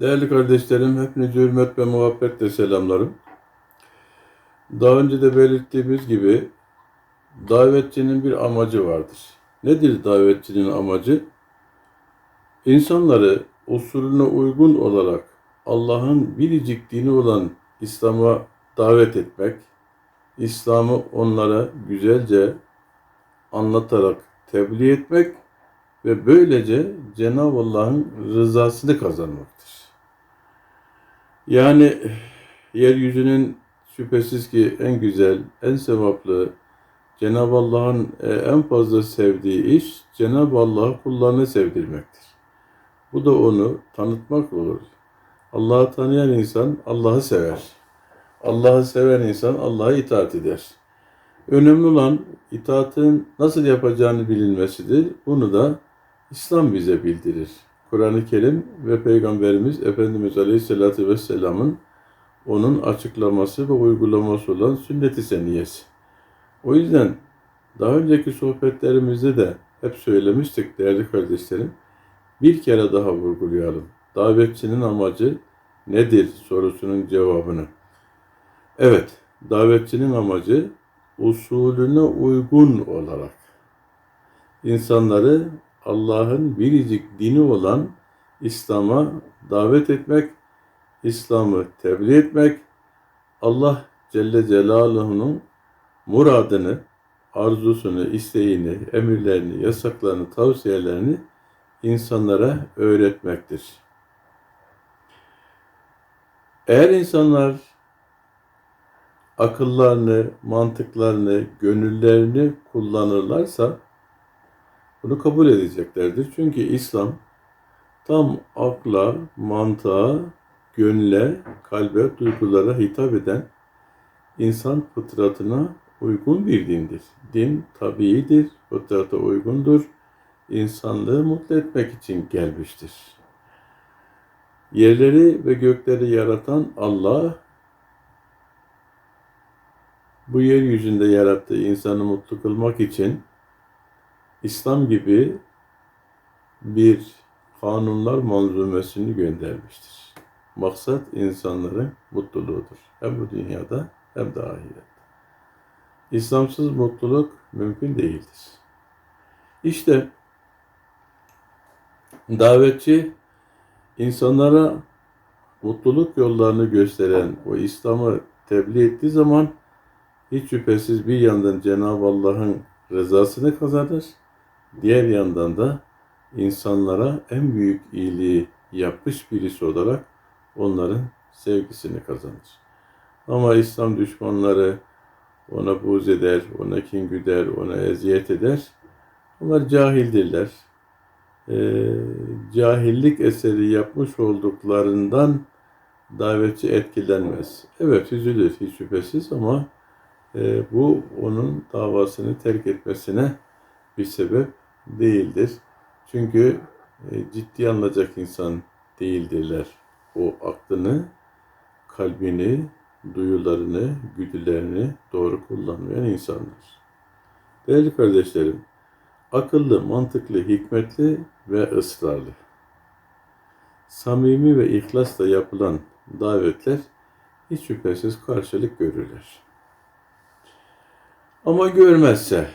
Değerli kardeşlerim, hepinize hürmet ve muhabbetle selamlarım. Daha önce de belirttiğimiz gibi davetçinin bir amacı vardır. Nedir davetçinin amacı? İnsanları usulüne uygun olarak Allah'ın biricik dini olan İslam'a davet etmek, İslam'ı onlara güzelce anlatarak tebliğ etmek ve böylece Cenab-ı Allah'ın rızasını kazanmaktır. Yani yeryüzünün şüphesiz ki en güzel, en sevaplı, Cenab-ı Allah'ın e, en fazla sevdiği iş Cenab-ı Allah'a kullarını sevdirmektir. Bu da onu tanıtmak olur. Allah'ı tanıyan insan Allah'ı sever. Allah'ı seven insan Allah'a itaat eder. Önemli olan itaatın nasıl yapacağını bilinmesidir. Bunu da İslam bize bildirir. Kur'an-ı Kerim ve Peygamberimiz Efendimiz Aleyhisselatü Vesselam'ın onun açıklaması ve uygulaması olan sünnet-i seniyesi. O yüzden daha önceki sohbetlerimizde de hep söylemiştik değerli kardeşlerim. Bir kere daha vurgulayalım. Davetçinin amacı nedir sorusunun cevabını. Evet, davetçinin amacı usulüne uygun olarak insanları Allah'ın biricik dini olan İslam'a davet etmek, İslam'ı tebliğ etmek, Allah Celle Celaluhu'nun muradını, arzusunu, isteğini, emirlerini, yasaklarını, tavsiyelerini insanlara öğretmektir. Eğer insanlar akıllarını, mantıklarını, gönüllerini kullanırlarsa bunu kabul edeceklerdir. Çünkü İslam tam akla, mantığa, gönle, kalbe, duygulara hitap eden insan fıtratına uygun bir dindir. Din tabiidir, fıtrata uygundur. İnsanlığı mutlu etmek için gelmiştir. Yerleri ve gökleri yaratan Allah, bu yeryüzünde yarattığı insanı mutlu kılmak için İslam gibi bir kanunlar manzumesini göndermiştir. Maksat insanların mutluluğudur. Hem bu dünyada hem de ahirette. İslamsız mutluluk mümkün değildir. İşte davetçi insanlara mutluluk yollarını gösteren o İslam'ı tebliğ ettiği zaman hiç şüphesiz bir yandan Cenab-ı Allah'ın rızasını kazanır, diğer yandan da insanlara en büyük iyiliği yapmış birisi olarak onların sevgisini kazanır. Ama İslam düşmanları ona buğz eder, ona kin güder, ona eziyet eder. Onlar cahildirler. Ee, cahillik eseri yapmış olduklarından davetçi etkilenmez. Evet üzülür hiç şüphesiz ama e, bu onun davasını terk etmesine bir sebep değildir. Çünkü e, ciddi alınacak insan değildirler. O aklını, kalbini, duyularını, güdülerini doğru kullanmayan insanlar. Değerli kardeşlerim, akıllı, mantıklı, hikmetli ve ısrarlı. Samimi ve ihlasla yapılan davetler hiç şüphesiz karşılık görürler. Ama görmezse,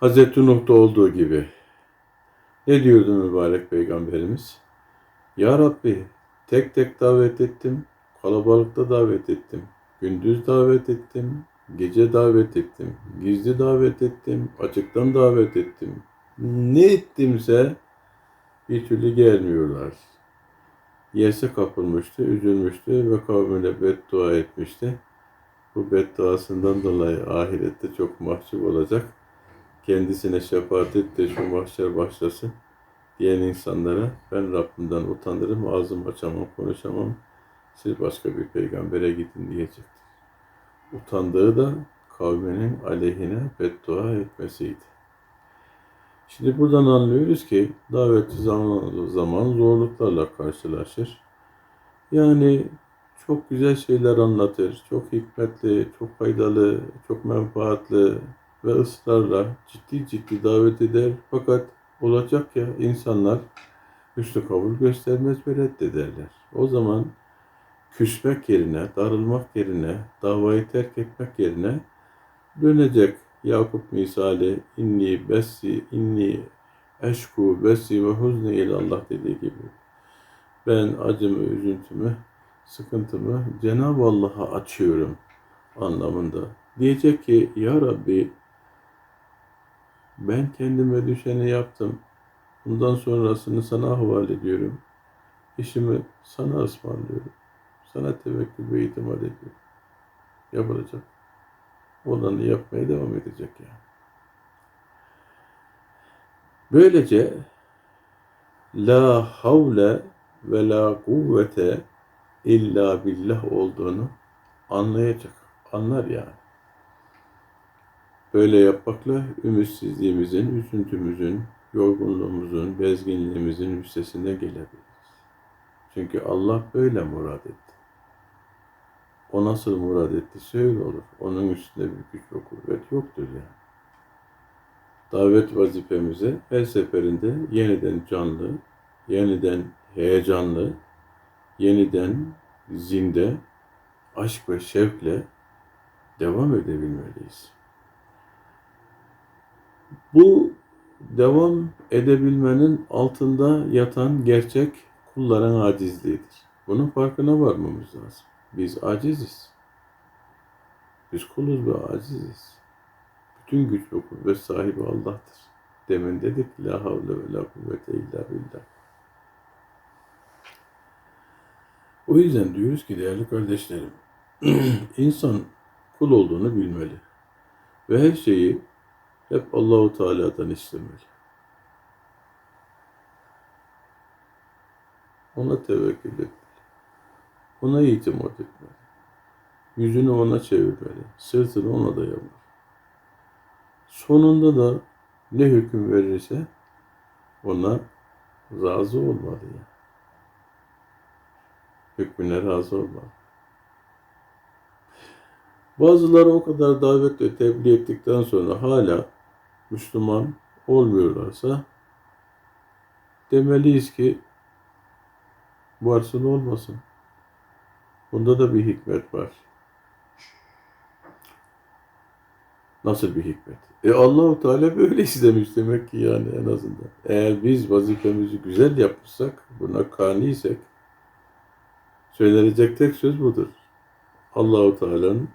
Hazreti Nuh'ta olduğu gibi, ne diyordu mübarek peygamberimiz? Ya Rabbi, tek tek davet ettim, kalabalıkta davet ettim, gündüz davet ettim, gece davet ettim, gizli davet ettim, açıktan davet ettim. Ne ettimse bir türlü gelmiyorlar. Yese kapılmıştı, üzülmüştü ve kavmine beddua etmişti. Bu bedduasından dolayı ahirette çok mahcup olacak. Kendisine şefaat et de şu mahşer başlasın diyen insanlara ben Rabbimden utanırım, ağzımı açamam, konuşamam. Siz başka bir peygambere gidin diyecektir. Utandığı da kavminin aleyhine beddua etmesiydi. Şimdi buradan anlıyoruz ki davetçi zaman zaman zorluklarla karşılaşır. Yani çok güzel şeyler anlatır, çok hikmetli, çok faydalı, çok menfaatli ve ısrarla ciddi ciddi davet eder. Fakat olacak ya insanlar Üstü kabul göstermez ve reddederler. O zaman küsmek yerine, darılmak yerine, davayı terk etmek yerine dönecek Yakup misali inni bessi inni eşku bessi ve huzni ilallah dediği gibi. Ben acımı, üzüntümü, sıkıntımı Cenab-ı Allah'a açıyorum anlamında. Diyecek ki ya Rabbi ben kendime düşeni yaptım. Bundan sonrasını sana havale ediyorum. İşimi sana ısmarlıyorum. Sana tevekkül ve itimat ediyorum. Yapılacak. Olanı yapmaya devam edecek yani. Böylece la havle ve la kuvvete illa billah olduğunu anlayacak. Anlar yani. Böyle yapmakla ümitsizliğimizin, üzüntümüzün, yorgunluğumuzun, bezginliğimizin üstesine gelebiliriz. Çünkü Allah böyle murad etti. O nasıl murad ettiyse öyle olur. Onun üstünde bir güç ve kuvvet yoktur yani. Davet vazifemize her seferinde yeniden canlı, yeniden heyecanlı, yeniden zinde, aşk ve şevkle devam edebilmeliyiz. Bu devam edebilmenin altında yatan gerçek kulların acizliğidir. Bunun farkına varmamız lazım. Biz aciziz. Biz kuluz ve aciziz. Bütün güç ve kuvvet sahibi Allah'tır. Demin dedik la havle ve la kuvvete illa billah. O yüzden diyoruz ki değerli kardeşlerim, insan kul olduğunu bilmeli. Ve her şeyi hep Allahu Teala'dan istemeli. Ona tevekkül etmeli. Ona itimat etmeli. Yüzünü ona çevirmeli. Sırtını ona dayamalı. Sonunda da ne hüküm verirse ona razı olmalı yani. Hükmüne razı olmalı. Bazıları o kadar davet ve tebliğ ettikten sonra hala Müslüman olmuyorlarsa demeliyiz ki varsın olmasın. Bunda da bir hikmet var. Nasıl bir hikmet? E Allahu Teala böyle istemiş demek ki yani en azından. Eğer biz vazifemizi güzel yapmışsak, buna kaniysek söylenecek tek söz budur. Allahu Teala'nın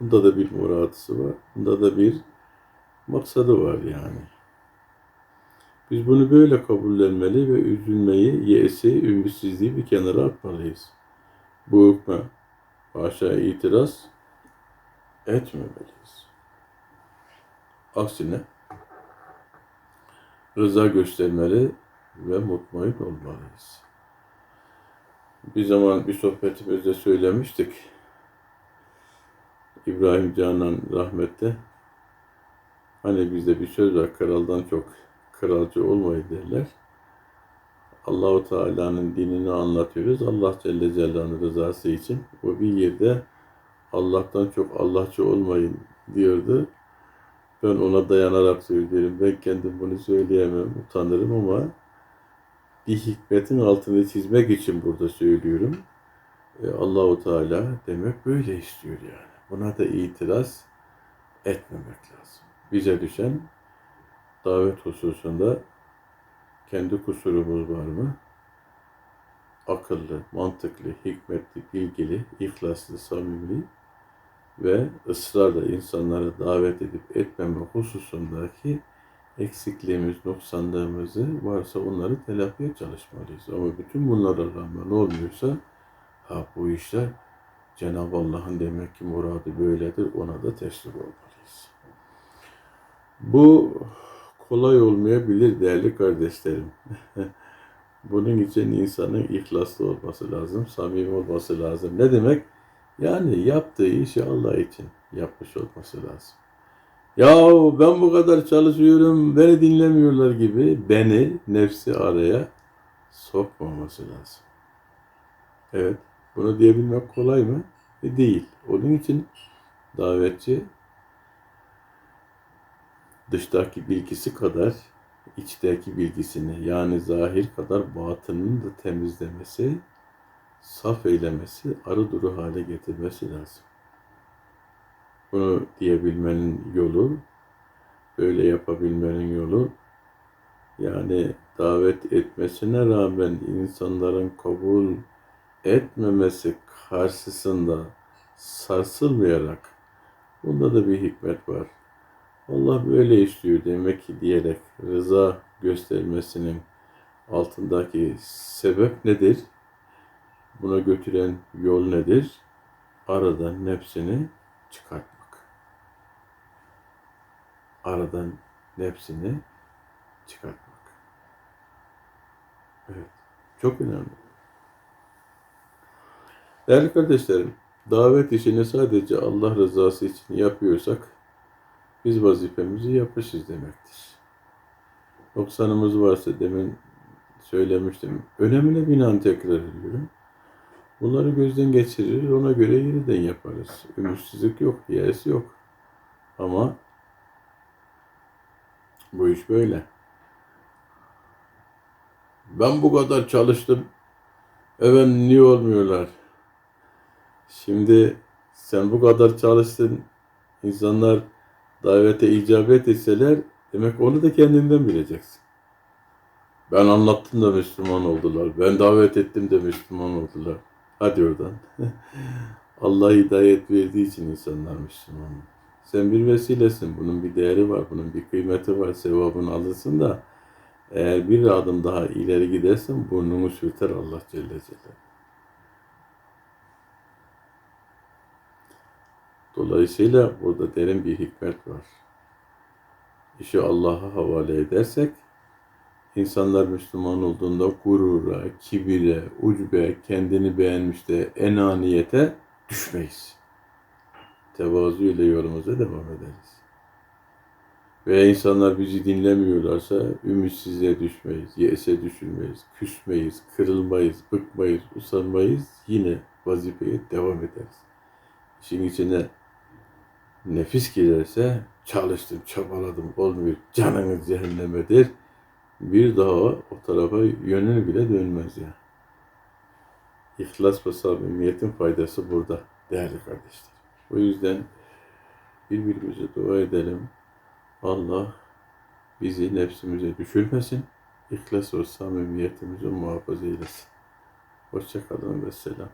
bunda da bir muradısı var. Bunda da bir maksadı var yani. Biz bunu böyle kabullenmeli ve üzülmeyi, yesi, ümitsizliği bir kenara atmalıyız. Bu hükme haşa itiraz etmemeliyiz. Aksine rıza göstermeli ve mutmain olmalıyız. Bir zaman bir sohbetimizde söylemiştik. İbrahim Canan rahmette hani bizde bir söz var kraldan çok kralcı olmayı derler. Allahu Teala'nın dinini anlatıyoruz. Allah Celle Celaluhu'nun rızası için. O bir yerde Allah'tan çok Allahçı olmayın diyordu. Ben ona dayanarak söylüyorum. Ben kendim bunu söyleyemem, utanırım ama bir hikmetin altını çizmek için burada söylüyorum. E, Allahu Teala demek böyle istiyor yani. Buna da itiraz etmemek lazım. Bize düşen davet hususunda kendi kusurumuz var mı? Akıllı, mantıklı, hikmetli, bilgili, ihlaslı, samimi ve ısrarla insanları davet edip etmeme hususundaki eksikliğimiz, noksanlığımızı varsa onları telafiye çalışmalıyız. Ama bütün bunlara rağmen olmuyorsa ha bu işler Cenab-ı Allah'ın demek ki muradı böyledir ona da teslim olmalıyız. Bu kolay olmayabilir değerli kardeşlerim. Bunun için insanın ihlaslı olması lazım, samimi olması lazım. Ne demek? Yani yaptığı işi Allah için yapmış olması lazım. Ya ben bu kadar çalışıyorum, beni dinlemiyorlar gibi beni nefsi araya sokmaması lazım. Evet, bunu diyebilmek kolay mı? E değil. Onun için davetçi dıştaki bilgisi kadar içteki bilgisini yani zahir kadar batınını da temizlemesi, saf eylemesi, arı duru hale getirmesi lazım. Bunu diyebilmenin yolu, böyle yapabilmenin yolu, yani davet etmesine rağmen insanların kabul etmemesi karşısında sarsılmayarak, bunda da bir hikmet var. Allah böyle istiyor demek ki diyerek rıza göstermesinin altındaki sebep nedir? Buna götüren yol nedir? Aradan nefsini çıkartmak. Aradan nefsini çıkartmak. Evet. Çok önemli. Değerli kardeşlerim, davet işini sadece Allah rızası için yapıyorsak biz vazifemizi yapmışız demektir. Noksanımız varsa demin söylemiştim. Önemine binaen tekrar ediyorum. Bunları gözden geçirir, ona göre yeniden yaparız. Ümitsizlik yok, yerisi yok. Ama bu iş böyle. Ben bu kadar çalıştım. Evet niye olmuyorlar? Şimdi sen bu kadar çalıştın. İnsanlar davete icabet etseler demek onu da kendinden bileceksin. Ben anlattım da Müslüman oldular. Ben davet ettim de Müslüman oldular. Hadi oradan. Allah hidayet verdiği için insanlar Müslüman. Sen bir vesilesin. Bunun bir değeri var. Bunun bir kıymeti var. Sevabını alırsın da eğer bir adım daha ileri gidersen burnunu sürter Allah Celle Celaluhu. Dolayısıyla burada derin bir hikmet var. İşi Allah'a havale edersek, insanlar Müslüman olduğunda gurura, kibire, ucbe, kendini beğenmişte, enaniyete düşmeyiz. Tevazu ile yolumuza devam ederiz. Veya insanlar bizi dinlemiyorlarsa ümitsizliğe düşmeyiz, yese düşülmeyiz, küsmeyiz, kırılmayız, bıkmayız, usanmayız, yine vazifeye devam ederiz. İşin içine nefis girerse çalıştım, çabaladım, olmuyor, canınız cehennemedir. Bir daha o tarafa yönünü bile dönmez ya. İhlas ve samimiyetin faydası burada değerli kardeşler. O yüzden birbirimize dua edelim. Allah bizi nefsimize düşürmesin. İhlas ve samimiyetimizi muhafaza eylesin. Hoşçakalın ve selam.